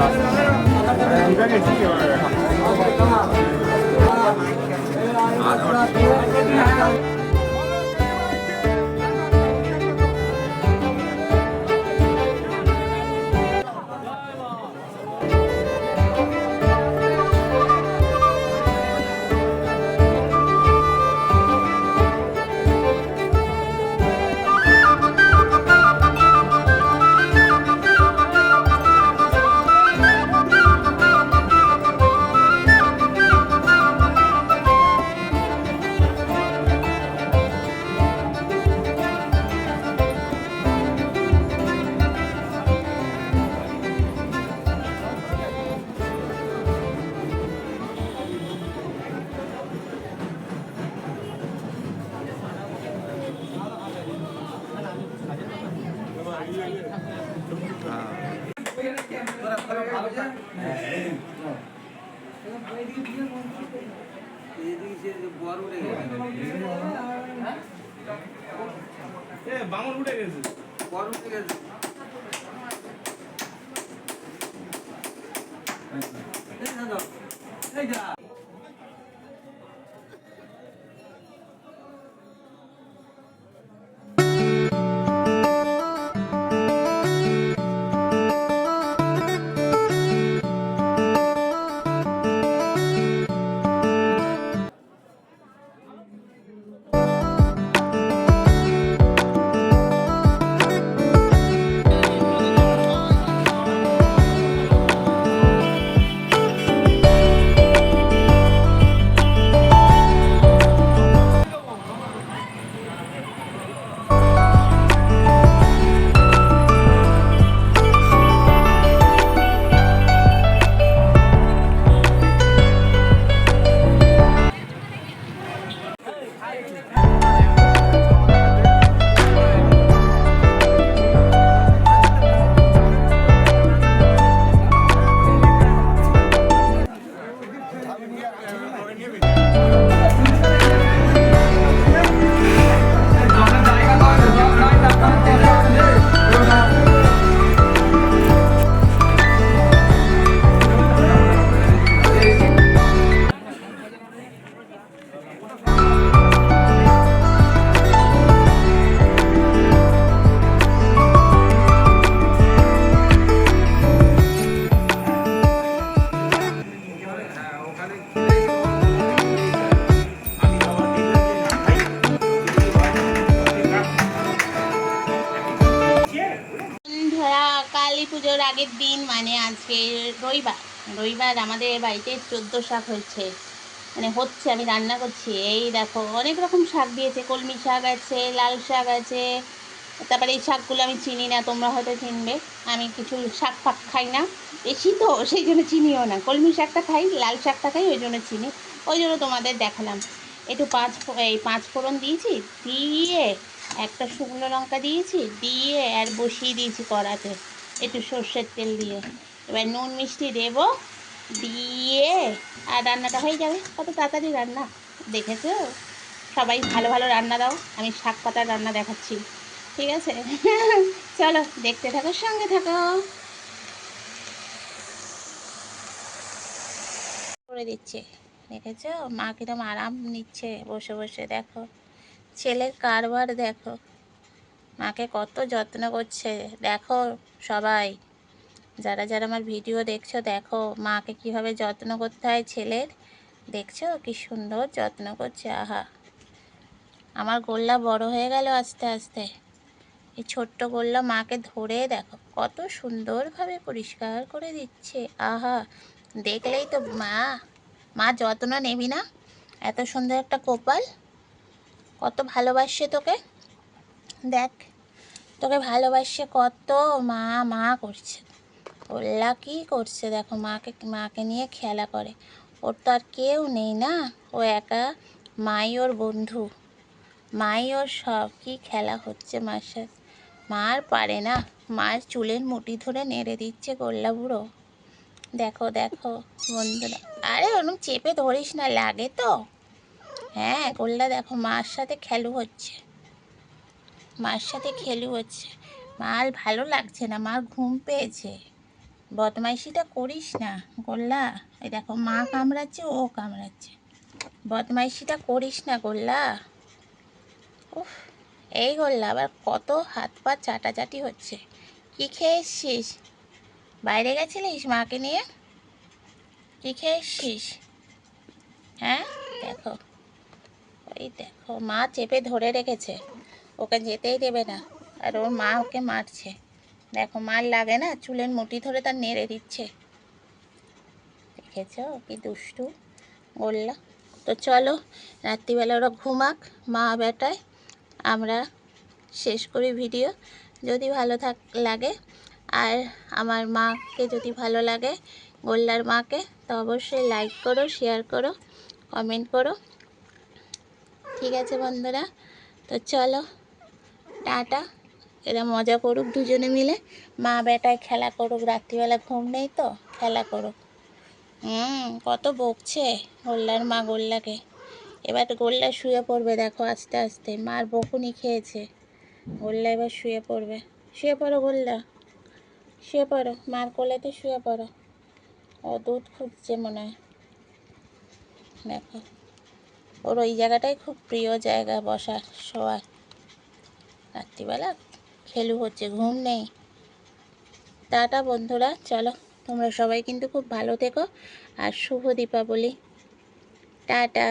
রাস্তা বামন উঠে গেছে বড় উঠে গেছে পুজোর আগের দিন মানে আজকে রবিবার রবিবার আমাদের বাড়িতে চোদ্দ শাক হয়েছে। মানে হচ্ছে, আমি রান্না করছি। এই দেখো, অনেক রকম শাক দিয়েছে। কলমি শাক আছে, লাল শাক আছে। তারপরে এই শাকগুলো আমি চিনি না, তোমরা হয়তো চিনবে। আমি কিছু শাক ফাক খাই না। বেশি তো, সেই জন্য চিনিও না। কলমি শাকটা খাই, লাল শাকটা খাই, ওই জন্য চিনি। ওই জন্য তোমাদের দেখালাম। একটু পাঁচ এই পাঁচ ফোড়ন দিয়েছি, দিয়ে একটা শুকনো লঙ্কা দিয়েছি, দিয়ে আর বসিয়ে দিয়েছি কড়াতে। একটু সর্ষের তেল দিয়ে। এবার নুন মিষ্টি দেব, দিয়ে আর রান্নাটা হয়ে যাবে। কত তাড়াতাড়ি রান্না, দেখেছ? সবাই ভালো ভালো রান্না দাও, আমি শাক পাতার রান্না দেখাচ্ছি, ঠিক আছে? চলো, দেখতে থাকো, সঙ্গে থাকো। করে দিচ্ছে, দেখেছ? মা কিরম আরাম নিচ্ছে, বসে বসে, দেখো। ছেলের কারবার, দেখো। মাকে কত যত্ন করছে। দেখো সবাই, যারা যারা আমার ভিডিও দেখছ, দেখো মাকে কীভাবে যত্ন করতে হয় ছেলের। দেখছ কি সুন্দর যত্ন করছে, আহা। আমার গোল্লা বড় হয়ে গেল আস্তে আস্তে। এই ছোট্ট গোল্লা মাকে ধরে দেখো, কত সুন্দরভাবে পরিষ্কার করে দিচ্ছে, আহা। দেখলেই তো মা মা যত্ন নেবি না? এত সুন্দর একটা কপাল, কত ভালোবাসছে তোকে। দেখ তোকে ভালোবাসে কত? মা মা করছে। ওল্লা কি করছে? দেখো, মাকে মাকে নিয়ে খেলা করে। ওর তো আর কেউ নেই না। ও একা। মাই ওর বন্ধু। মাই ওর সব। কি খেলা হচ্ছে মার সাথে? মার পারে না। মার চুলের মুঠি ধরে নেড়ে দিচ্ছে গোল্লা বুড়ো। দেখো দেখো, বন্ধুরা। আরে ওরকম চেপে ধরিস না। লাগে তো। হ্যাঁ গোল্লা দেখো, মার সাথে খেলু হচ্ছে। মার সাথে খেলু হচ্ছে। মার ভালো লাগছে না, মার ঘুম পেয়েছে। বদমাইশিটা করিস না, গোল্লা। এই দেখো, মা কামড়াচ্ছে, ও কামড়াচ্ছে। বদমাইশিটা করিস না, গোল্লা। উফ, এই গোল্লা, আবার কত হাত পা চাটাচাটি হচ্ছে। কি খেয়ে এসছিস বাইরে গেছিলিস মাকে নিয়ে? কি খেয়ে এসছিস হ্যাঁ দেখো। ওই দেখো, মা চেপে ধরে রেখেছে। ওকে যেতেই দেবে না। আর ওর মা ওকে মারছে। দেখো, মার লাগে না, চুলের মুঠি ধরে তার নেড়ে দিচ্ছে। দেখেছ কি দুষ্টু? বললা, তো চলো, রাত্রিবেলা ওরা ঘুমাক, মা বেটায়। আমরা শেষ করি ভিডিও। যদি ভালো থাক, লাগে, আর আমার মাকে যদি ভালো লাগে, গোল্লার মাকে, তো অবশ্যই লাইক করো শেয়ার করো কমেন্ট করো। ঠিক আছে বন্ধুরা, তো চলো। টাটা। এরা মজা করুক দুজনে মিলে। মা বেটায় খেলা করুক, রাত্রিবেলা ঘুম নেই তো, খেলা করুক। হুম, কত বকছে গোল্লার মা গোল্লাকে। এবার গোল্লা শুয়ে পড়বে, দেখো আস্তে আস্তে। মার বকুনি খেয়েছে। গোল্লা এবার শুয়ে পড়বে। শুয়ে পড়ো গোল্লা। শুয়ে পড়ো, মার কোলেতে শুয়ে পড়ো। ও দুধ খুঁজছে মনে হয়। দেখো। ওর ওই জায়গাটাই খুব প্রিয় জায়গা বসা শোয়ার। রাত্রিবেলা খেলু হচ্ছে, ঘুম নেই। টাটা বন্ধুরা, চলো তোমরা সবাই কিন্তু খুব ভালো থেকো। আর শুভ দীপাবলি। টাটা।